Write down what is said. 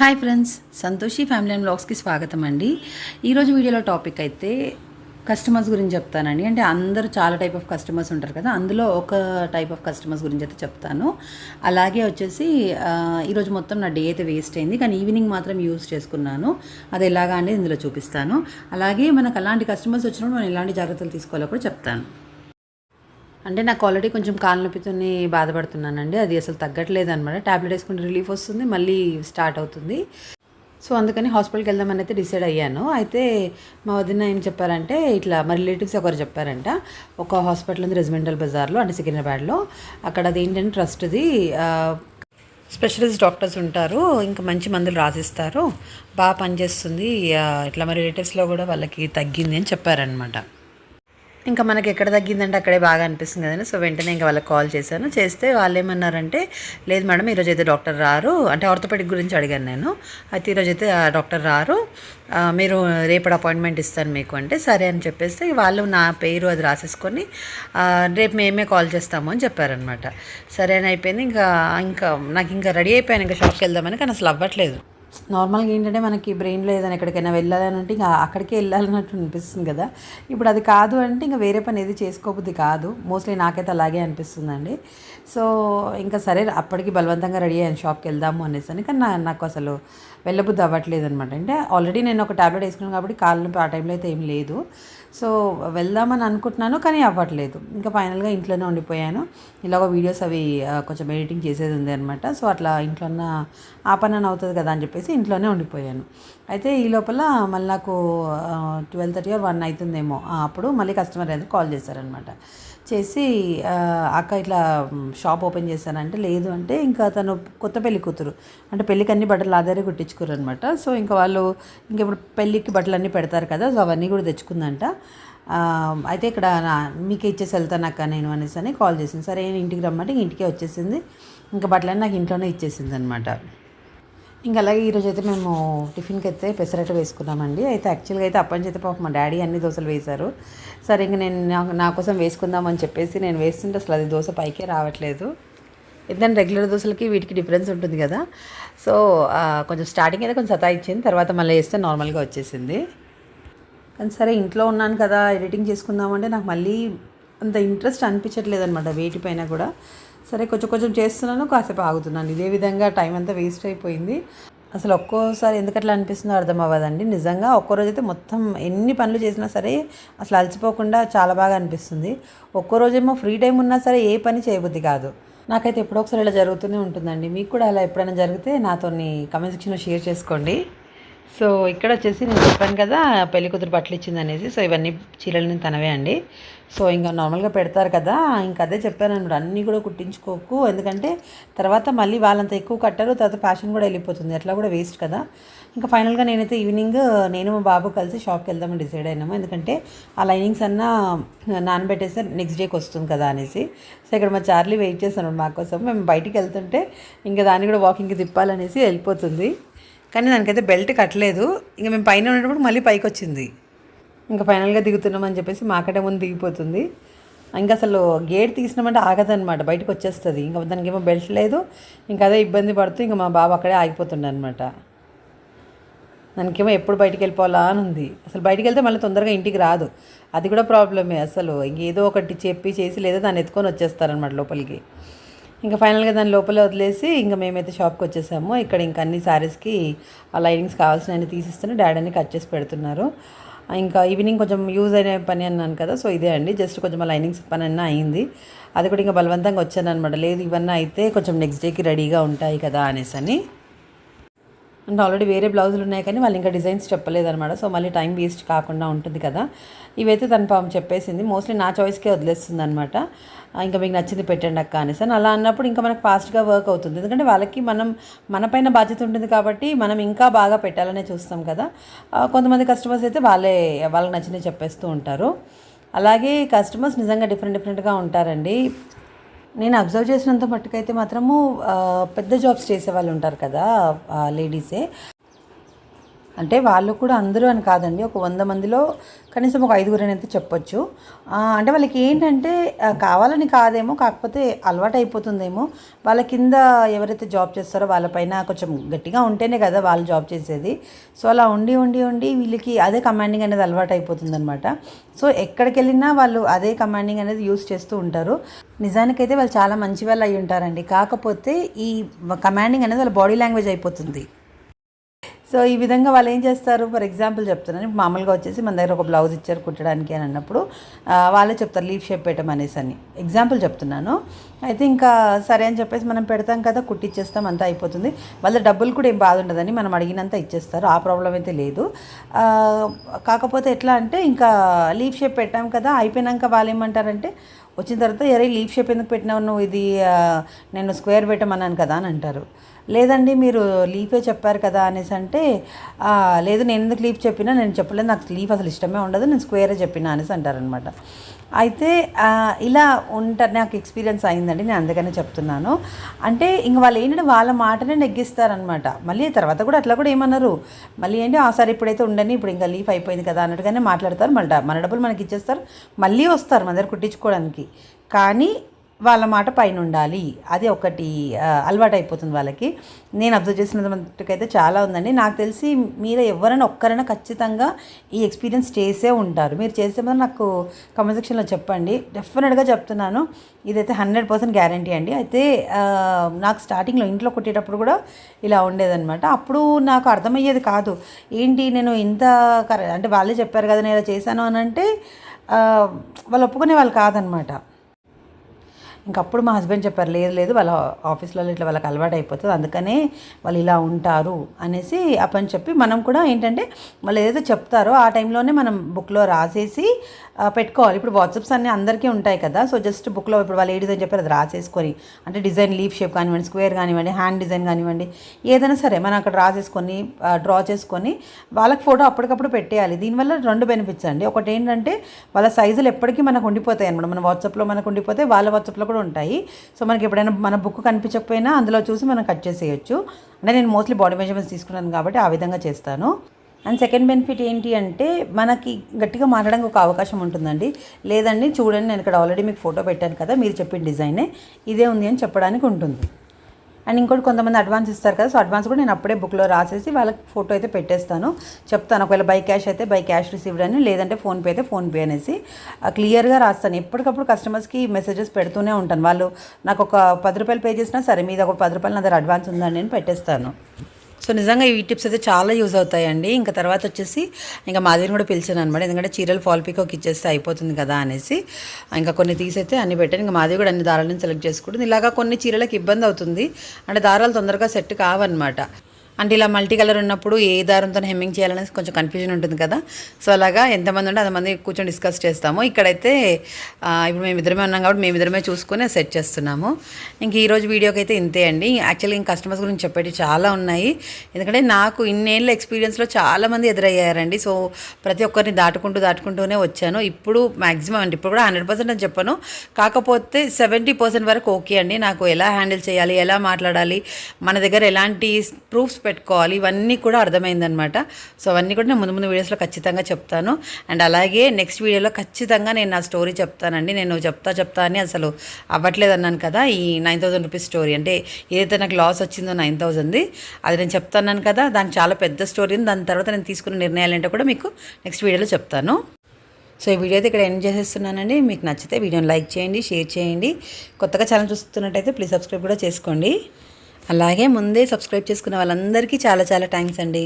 Hi friends Santoshi family and బ్లాగ్స్కి స్వాగతం అండి ఈరోజు వీడియోలో టాపిక్ అయితే కస్టమర్స్ గురించి చెప్తానండి. అంటే అందరూ చాలా టైప్ ఆఫ్ కస్టమర్స్ ఉంటారు కదా అందులో ఒక టైప్ ఆఫ్ కస్టమర్స్ గురించి అయితే చెప్తాను. అలాగే వచ్చేసి ఈరోజు మొత్తం నా డే అయితే వేస్ట్ అయింది కానీ ఈవినింగ్ మాత్రం యూస్ చేసుకున్నాను. అది ఎలాగా అనేది ఇందులో చూపిస్తాను. అలాగే మనకు అలాంటి కస్టమర్స్ వచ్చినప్పుడు మనం ఎలాంటి జాగ్రత్తలు తీసుకోవాలో కూడా చెప్తాను. అంటే నాకు ఆల్రెడీ కొంచెం కాళ్ళ నొప్పితోని బాధపడుతున్నానండి. అది అసలు తగ్గట్లేదు అనమాట ట్యాబ్లెట్ వేసుకుంటే రిలీఫ్ వస్తుంది మళ్ళీ స్టార్ట్ అవుతుంది. సో అందుకని హాస్పిటల్కి వెళ్దామని అయితే డిసైడ్ అయ్యాను. అయితే మా వదిన ఏం చెప్పారంటే ఇట్లా మా రిలేటివ్స్ ఒకరు చెప్పారంట ఒక హాస్పిటల్ ఉంది రెజిమెంటల్ బజార్లో అంటే సికింద్రాబాద్లో. అక్కడ అది ఏంటంటే ట్రస్ట్ది స్పెషలిస్ట్ డాక్టర్స్ ఉంటారు ఇంకా మంచి మందులు రాసిస్తారు. బాగా పనిచేస్తుంది ఇట్లా మా రిలేటివ్స్లో కూడా వాళ్ళకి తగ్గింది అని చెప్పారనమాట ఇంకా మనకి ఎక్కడ తగ్గిందంటే అక్కడే బాగా అనిపిస్తుంది కదండి. సో వెంటనే ఇంకా వాళ్ళకి కాల్ చేశాను. చేస్తే వాళ్ళు ఏమన్నారంటే లేదు మేడం ఈరోజు అయితే డాక్టర్ రారు. అంటే ఆర్థోపెడిక్ గురించి అడిగాను నేను. అయితే ఈరోజు అయితే డాక్టర్ రారు. మీరు రేపటి అపాయింట్మెంట్ ఇస్తాను మీకు. అంటే సరే అని చెప్పేస్తే వాళ్ళు నా పేరు అది రాసేసుకొని రేపు మేమే కాల్ చేస్తాము అని చెప్పారనమాట సరే అని అయిపోయింది. ఇంకా ఇంకా నాకు ఇంకా రెడీ అయిపోయాను. ఇంకా షాప్కి వెళ్దామని కానీ అసలు అవ్వట్లేదు. నార్మల్గా ఏంటంటే మనకి బ్రెయిన్లో ఏదైనా ఎక్కడికైనా వెళ్ళాలని అంటే ఇంకా అక్కడికే వెళ్ళాలన్నట్టు అనిపిస్తుంది కదా. ఇప్పుడు అది కాదు అంటే ఇంకా వేరే పని ఏది చేసుకోబుద్ది కాదు. మోస్ట్లీ నాకైతే అలాగే అనిపిస్తుందండి. సో ఇంకా సరే అప్పటికి బలవంతంగా రెడీ అయ్యాను షాప్కి వెళ్దాము అనేసి అని కానీ నా- నాకు అసలు వెళ్ళబుద్ధి అవ్వట్లేదు అనమాట అంటే ఆల్రెడీ నేను ఒక టాబ్లెట్ వేసుకున్నాను కాబట్టి కాళ్ళ నొప్పి ఆ టైంలో అయితే ఏం లేదు. సో వెళ్దామని అనుకుంటున్నాను కానీ అవ్వట్లేదు. ఇంకా ఫైనల్గా ఇంట్లోనే ఉండిపోయాను. ఇలాగ వీడియోస్ అవి కొంచెం ఎడిటింగ్ చేసేది ఉంది అనమాట సో అట్లా ఇంట్లో ఉన్న ఆ పని అవుతుంది కదా అని చెప్పేసి ఇంట్లోనే ఉండిపోయాను. అయితే ఈ లోపల మళ్ళీ నాకు ట్వెల్వ్ థర్టీ ఆర్ వన్ అవుతుందేమో అప్పుడు మళ్ళీ కస్టమర్ అయితే కాల్ చేశారనమాట చేసి అక్క ఇట్లా షాప్ ఓపెన్ చేశానంటే లేదు అంటే ఇంకా తను కొత్త పెళ్ళి కూతురు. అంటే పెళ్ళికి అన్ని బట్టలు ఆధారే కుట్టించుకోరు అనమాట సో ఇంకా వాళ్ళు ఇంకా ఇప్పుడు పెళ్ళికి బట్టలు అన్నీ పెడతారు కదా సో అవన్నీ కూడా తెచ్చుకుందంట. అయితే ఇక్కడ మీకు ఇచ్చేసి వెళ్తాను అక్క నేను అనేసి అని కాల్ చేసింది. సరే నేను ఇంటికి రమ్మంటే ఇంటికే వచ్చేసింది. ఇంకా బట్టలన్నీ నాకు ఇంట్లోనే ఇచ్చేసింది అనమాట ఇంకా అలాగే ఈరోజు అయితే మేము టిఫిన్కి అయితే పెసరట్టు వేసుకున్నామండి. అయితే యాక్చువల్గా అయితే అప్పని నుంచి పాప మా డాడీ అన్ని దోశలు వేశారు. సరే ఇంక నేను నా- కోసం వేసుకుందామని చెప్పేసి నేను వేస్తుంటే అసలు అది దోశ పైకే రావట్లేదు. ఎందుకంటే రెగ్యులర్ దోశలకి వీటికి డిఫరెన్స్ ఉంటుంది కదా. సో కొంచెం స్టార్టింగ్ అయితే కొంచెం సతాయిచ్చింది. తర్వాత మళ్ళీ వేస్తే నార్మల్గా వచ్చేసింది. కానీ సరే ఇంట్లో ఉన్నాను కదా ఎడిటింగ్ చేసుకుందామంటే నాకు మళ్ళీ అంత ఇంట్రెస్ట్ అనిపించట్లేదు అనమాట వేటిపైన కూడా. సరే కొంచెం కొంచెం చేస్తున్నాను కాసేపు ఆగుతున్నాను. ఇదే విధంగా టైం అంతా వేస్ట్ అయిపోయింది. అసలు ఒక్కోసారి ఎందుకట్లా అనిపిస్తుందో అర్థం అవ్వదండి. నిజంగా ఒక్కో అయితే మొత్తం ఎన్ని పనులు చేసినా సరే అసలు అలసిపోకుండా చాలా బాగా అనిపిస్తుంది. ఒక్కో రోజేమో ఫ్రీ టైం ఉన్నా సరే ఏ పని చేయబుద్ధి కాదు. నాకైతే ఎప్పుడో ఒకసారి ఇలా జరుగుతూనే ఉంటుందండి. మీకు కూడా అలా ఎప్పుడైనా జరిగితే నాతో కమెంట్ సెక్షన్లో షేర్ చేసుకోండి. సో ఇక్కడ వచ్చేసి నేను చెప్పాను కదా పెళ్ళి కూతురు బట్టలు ఇచ్చింది అనేసి సో ఇవన్నీ చీరలు తనవే అండి. సో ఇంకా నార్మల్గా పెడతారు కదా ఇంకా అదే చెప్పాను అనమాట అన్నీ కూడా కుట్టించుకోకు. ఎందుకంటే తర్వాత మళ్ళీ వాళ్ళంత ఎక్కువ కట్టారు తర్వాత ఫ్యాషన్ కూడా వెళ్ళిపోతుంది. అట్లా కూడా వేస్ట్ కదా. ఇంకా ఫైనల్గా నేనైతే ఈవినింగ్ నేను మా బాబు కలిసి షాప్కి వెళ్దామని డిసైడ్ అయినాము. ఎందుకంటే ఆ లైనింగ్స్ అన్నా నానబెట్టేస్తే నెక్స్ట్ డేకి వస్తుంది కదా అనేసి. సో ఇక్కడ మా చార్లీ వెయిట్ చేస్తాను మా కోసం. మేము బయటికి వెళ్తుంటే ఇంకా దాన్ని కూడా వాకింగ్కి తిప్పాలనేసి వెళ్ళిపోతుంది. కానీ దానికైతే బెల్ట్ కట్టలేదు. ఇంకా మేము పైన ఉండేటప్పుడు మళ్ళీ పైకి వచ్చింది ఇంకా ఫైనల్గా దిగుతున్నామని చెప్పేసి మాకటే ముందు దిగిపోతుంది. ఇంకా అసలు గేట్ తీసినామంటే ఆగదనమాట బయటకు వచ్చేస్తుంది. ఇంకా దానికి ఏమో బెల్ట్ లేదు. ఇంకా అదే ఇబ్బంది పడుతూ ఇంకా మా బాబు అక్కడే ఆగిపోతుండే అనమాట దానికేమో ఎప్పుడు బయటికి వెళ్ళిపోవాలా అని ఉంది. అసలు బయటికి వెళ్తే మళ్ళీ తొందరగా ఇంటికి రాదు. అది కూడా ప్రాబ్లమే అసలు. ఇంకేదో ఒకటి చెప్పి చేసి లేదా దాన్ని ఎత్తుకొని వచ్చేస్తారనమాట లోపలికి. ఇంకా ఫైనల్గా దాని లోపల వదిలేసి ఇంకా మేమైతే షాప్కి వచ్చేసాము. ఇక్కడ ఇంకా అన్ని శారీస్కి ఆ లైనింగ్స్ కావాల్సినవి తీసిస్తున్న డాడీ అని కట్ చేసి పెడుతున్నారు. ఇంకా ఈవినింగ్ కొంచెం యూజ్ అయిన పని అన్నాను కదా సో ఇదే అండి. జస్ట్ కొంచెం ఆ లైనింగ్స్ పని అన్న అయింది. అది కూడా ఇంకా బలవంతంగా వచ్చాను అనమాట లేదు ఇవన్నీ అయితే కొంచెం నెక్స్ట్ డేకి రెడీగా ఉంటాయి కదా అనేసి అని అంటే ఆల్రెడీ వేరే బ్లౌజులు ఉన్నాయి కానీ వాళ్ళు ఇంకా డిజైన్స్ చెప్పలేదన్నమాట. సో మళ్ళీ టైం వేస్ట్ కాకుండా ఉంటుంది కదా. ఇవైతే తను పాపం చెప్పేసింది. మోస్ట్లీ నా చాయిస్కే వదిలేస్తుంది అనమాట ఇంకా మీకు నచ్చింది పెట్టండి అక్క అనేసి. అని అలా అన్నప్పుడు ఇంకా మనకు ఫాస్ట్గా వర్క్ అవుతుంది. ఎందుకంటే వాళ్ళకి మనం మన పైన బాధ్యత ఉంటుంది కాబట్టి మనం ఇంకా బాగా పెట్టాలనే చూస్తాం కదా. కొంతమంది కస్టమర్స్ అయితే వాళ్ళే వాళ్ళకి నచ్చినవి చెప్పేస్తూ ఉంటారు. అలాగే కస్టమర్స్ నిజంగా డిఫరెంట్ డిఫరెంట్గా ఉంటారండి. నేను అబ్జర్వ్ చేసినంత మట్టుకైతే మాత్రము పెద్ద జాబ్స్ చేసే వాళ్ళు ఉంటారు కదా లేడీసే. అంటే వాళ్ళు కూడా అందరూ అని కాదండి. ఒక వంద మందిలో కనీసం ఒక ఐదుగురు అయితే చెప్పొచ్చు. అంటే వాళ్ళకి ఏంటంటే కావాలని కాదేమో కాకపోతే అలవాటు అయిపోతుందేమో. వాళ్ళ కింద ఎవరైతే జాబ్ చేస్తారో వాళ్ళపైన కొంచెం గట్టిగా ఉంటేనే కదా వాళ్ళు జాబ్ చేసేది. సో అలా ఉండి ఉండి ఉండి వీళ్ళకి అదే కమాండింగ్ అనేది అలవాటు అయిపోతుంది అనమాట సో ఎక్కడికి వెళ్ళినా వాళ్ళు అదే కమాండింగ్ అనేది యూస్ చేస్తూ ఉంటారు. నిజానికైతే వాళ్ళు చాలా మంచి వాళ్ళు అయి ఉంటారండి. కాకపోతే ఈ కమాండింగ్ అనేది వాళ్ళ బాడీ లాంగ్వేజ్ అయిపోతుంది. సో ఈ విధంగా వాళ్ళు ఏం చేస్తారు? ఫర్ ఎగ్జాంపుల్ చెప్తున్నాను. మామూలుగా వచ్చేసి మన దగ్గర ఒక బ్లౌజ్ ఇచ్చారు కుట్టడానికి అని అన్నప్పుడు వాళ్ళే చెప్తారు లీవ్ షేప్ పెట్టమనేసి అని. ఎగ్జాంపుల్ చెప్తున్నాను. అయితే ఇంకా సరే అని చెప్పేసి మనం పెడతాం కదా కుట్టిచ్చేస్తాం అంతా అయిపోతుంది. వాళ్ళ డబ్బులు కూడా ఏం బాధ ఉండదని మనం అడిగినంత ఇచ్చేస్తారు. ఆ ప్రాబ్లం అయితే లేదు. కాకపోతే ఎట్లా అంటే ఇంకా లీవ్ షేప్ పెట్టాం కదా అయిపోయినాక వాళ్ళు ఏమంటారంటే వచ్చిన తర్వాత ఎరే లీప్ షేప్ ఎందుకు పెట్టినావు నువ్వు? ఇది నేను స్క్వేర్ పెట్టమన్నాను కదా అని అంటారు. లేదండి మీరు లీఫే చెప్పారు కదా అనేసి అంటే లేదు నేను ఎందుకు లీఫ్ చెప్పినా? నేను చెప్పలేదు నాకు లీఫ్ అసలు ఇష్టమే ఉండదు నేను స్క్వేరే చెప్పినా అనేసి అంటారనమాట అయితే ఇలా ఉంటారు నాకు ఎక్స్పీరియన్స్ అయిందండి నేను అందుకనే చెప్తున్నాను. అంటే ఇంక వాళ్ళు ఏంటంటే వాళ్ళ మాటనే నెగ్గిస్తారనమాట మళ్ళీ తర్వాత కూడా అట్లా కూడా ఏమన్నారు మళ్ళీ ఏంటి ఆ సరే ఇప్పుడైతే ఉండని ఇప్పుడు ఇంకా లీఫ్ అయిపోయింది కదా అన్నట్టుగానే మాట్లాడతారు. మళ్ళీ మన డబ్బులు మనకి ఇచ్చేస్తారు. మళ్ళీ వస్తారు మన దగ్గర కుట్టించుకోవడానికి. కానీ వాళ్ళ మాట పైన ఉండాలి. అది ఒకటి అలవాటు అయిపోతుంది వాళ్ళకి. నేను అబ్జర్వ్ చేసిన మట్టుకైతే చాలా ఉందండి. నాకు తెలిసి మీరు ఎవరైనా ఒక్కరైనా ఖచ్చితంగా ఈ ఎక్స్పీరియన్స్ చేసే ఉంటారు. మీరు చేసే ముందు నాకు కమెంట్ సెక్షన్లో చెప్పండి. డెఫినెట్గా చెప్తున్నాను. ఇదైతే హండ్రెడ్ పర్సెంట్ గ్యారంటీ అండి. అయితే నాకు స్టార్టింగ్లో ఇంట్లో కొట్టేటప్పుడు కూడా ఇలా ఉండేదన్నమాట. అప్పుడు నాకు అర్థమయ్యేది కాదు. ఏంటి నేను ఇంత కర అంటే వాళ్ళే చెప్పారు కదా నేను ఇలా చేశాను అని అంటే వాళ్ళు ఒప్పుకునే వాళ్ళు కాదనమాట ఇంకప్పుడు మా హస్బెండ్ చెప్పారు లేదు లేదు వాళ్ళ ఆఫీస్లలో ఇట్లా వాళ్ళకి అలవాటు అయిపోతుంది అందుకనే వాళ్ళు ఇలా ఉంటారు అనేసి అప్పని చెప్పి మనం కూడా ఏంటంటే వాళ్ళు ఏదైతే చెప్తారో ఆ టైంలోనే మనం బుక్లో రాసేసి పెట్టుకోవాలి. ఇప్పుడు వాట్సాప్స్ అన్నీ అందరికీ ఉంటాయి కదా సో జస్ట్ బుక్లో ఇప్పుడు వాళ్ళు ఏ డిజైన్ చెప్పారు అది రాసేసుకొని అంటే డిజైన్ లీఫ్ షేప్ కానివ్వండి స్క్వేర్ కానివ్వండి హ్యాండ్ డిజైన్ కానివ్వండి ఏదైనా సరే మనం అక్కడ రాసేసుకొని డ్రా చేసుకొని వాళ్ళకి ఫోటో అప్పటికప్పుడు పెట్టేయాలి. దీనివల్ల రెండు బెనిఫిట్స్ అండి. ఒకటి ఏంటంటే వాళ్ళ సైజులు ఎప్పటికీ మనకు ఉండిపోతాయి అనమాట మన వాట్సాప్లో మనకు ఉండిపోతే వాళ్ళ వాట్సాప్లో కూడా ఉంటాయి. సో మనకి ఎప్పుడైనా మన బుక్ కనిపించకపోయినా అందులో చూసి మనం కట్ చేసేయచ్చు. అంటే నేను మోస్ట్లీ బాడీ మెజర్మెంట్స్ తీసుకున్నాను కాబట్టి ఆ విధంగా చేస్తాను. అండ్ సెకండ్ బెనిఫిట్ ఏంటి అంటే మనకి గట్టిగా మారడానికి ఒక అవకాశం ఉంటుందండి. లేదండి చూడండి నేను ఇక్కడ ఆల్రెడీ మీకు ఫోటో పెట్టాను కదా మీరు చెప్పిన డిజైనే. ఇదే ఉంది అని చెప్పడానికి ఉంటుంది. అండ్ ఇంకోటి కొంతమంది అడ్వాన్స్ ఇస్తారు కదా సో అడ్వాన్స్ కూడా నేను అప్పుడే బుక్లో రాసేసి వాళ్ళకి ఫోటో అయితే పెట్టేస్తాను. చెప్తాను ఒకవేళ బై క్యాష్ అయితే బై క్యాష్ రిసీవ్డ్ అని లేదంటే ఫోన్పే అయితే ఫోన్పే అనేసి. క్లియర్గా రాస్తాను. ఎప్పటికప్పుడు కస్టమర్స్కి మెసేజెస్ పెడుతూనే ఉంటాను. వాళ్ళు నాకు ఒక పది రూపాయలు పే చేసినా సరే మీద ఒక పది రూపాయలు నా దగ్గర అడ్వాన్స్ ఉందని నేను పెట్టేస్తాను. సో నిజంగా ఈ టిప్స్ అయితే చాలా యూజ్ అవుతాయండి. ఇంకా తర్వాత వచ్చేసి ఇంకా మాదిరిని కూడా పిలిచాను అనమాట ఎందుకంటే చీరలు ఫాల్ పికోకి ఇచ్చేస్తే అయిపోతుంది కదా అనేసి. ఇంకా కొన్ని తీసైతే అన్ని పెట్టాను. ఇంకా మాది కూడా అన్ని దారాలను సెలెక్ట్ చేసుకుంటుంది. ఇలాగా కొన్ని చీరలకు ఇబ్బంది అవుతుంది. అంటే దారాలు తొందరగా సెట్ కావన్నమాట. అంటే ఇలా మల్టీ కలర్ ఉన్నప్పుడు ఏ దారంతో హెమ్మింగ్ చేయాలనేసి కొంచెం కన్ఫ్యూజన్ ఉంటుంది కదా. సో అలాగా ఎంతమంది ఉంటే అంతమంది కూర్చొని డిస్కస్ చేస్తాము. ఇక్కడైతే ఇప్పుడు మేము ఇద్దరమే ఉన్నాం కాబట్టి మేము ఇద్దరమే చూసుకొని సెట్ చేస్తున్నాము. ఇంక ఈరోజు వీడియోకి అయితే ఇంతే అండి. యాక్చువల్లీ ఇంక కస్టమర్స్ గురించి చెప్పేవి చాలా ఉన్నాయి. ఎందుకంటే నాకు ఇన్నేళ్ళ ఎక్స్పీరియన్స్లో చాలామంది ఎదురయ్యారండి. సో ప్రతి ఒక్కరిని దాటుకుంటూ దాటుకుంటూనే వచ్చాను. ఇప్పుడు మ్యాక్సిమం అంటే ఇప్పుడు కూడా హండ్రెడ్ పర్సెంట్ అని చెప్పను. కాకపోతే సెవెంటీ పర్సెంట్ వరకు ఓకే అండి. నాకు ఎలా హ్యాండిల్ చేయాలి ఎలా మాట్లాడాలి మన దగ్గర ఎలాంటి ప్రూఫ్స్ పెట్టుకోవాలి. ఇవన్నీ కూడా అర్థమైందనమాట సో అవన్నీ కూడా నేను ముందు ముందు వీడియోస్లో ఖచ్చితంగా చెప్తాను. అండ్ అలాగే నెక్స్ట్ వీడియోలో ఖచ్చితంగా నేను నా స్టోరీ చెప్తానండి. నేను చెప్తా చెప్తా అని అసలు అవ్వట్లేదు అన్నాను కదా ఈ నైన్ థౌసండ్ రూపీస్ స్టోరీ. అంటే ఏదైతే నాకు లాస్ వచ్చిందో నైన్ థౌసండ్ది అది నేను చెప్తాను కదా దానికి చాలా పెద్ద స్టోరీ ఉంది. దాని తర్వాత నేను తీసుకున్న నిర్ణయాలు ఏంటో కూడా మీకు నెక్స్ట్ వీడియోలో చెప్తాను. సో ఈ వీడియో అయితే ఇక్కడ ఎండ్ చేసేస్తున్నానండి. మీకు నచ్చితే వీడియోని లైక్ చేయండి షేర్ చేయండి. కొత్తగా ఛానల్ చూస్తున్నట్టయితే ప్లీజ్ సబ్స్క్రైబ్ కూడా చేసుకోండి. అలాగే ముందే సబ్స్క్రైబ్ చేసుకున్న వాళ్ళందరికీ చాలా చాలా థ్యాంక్స్ అండి.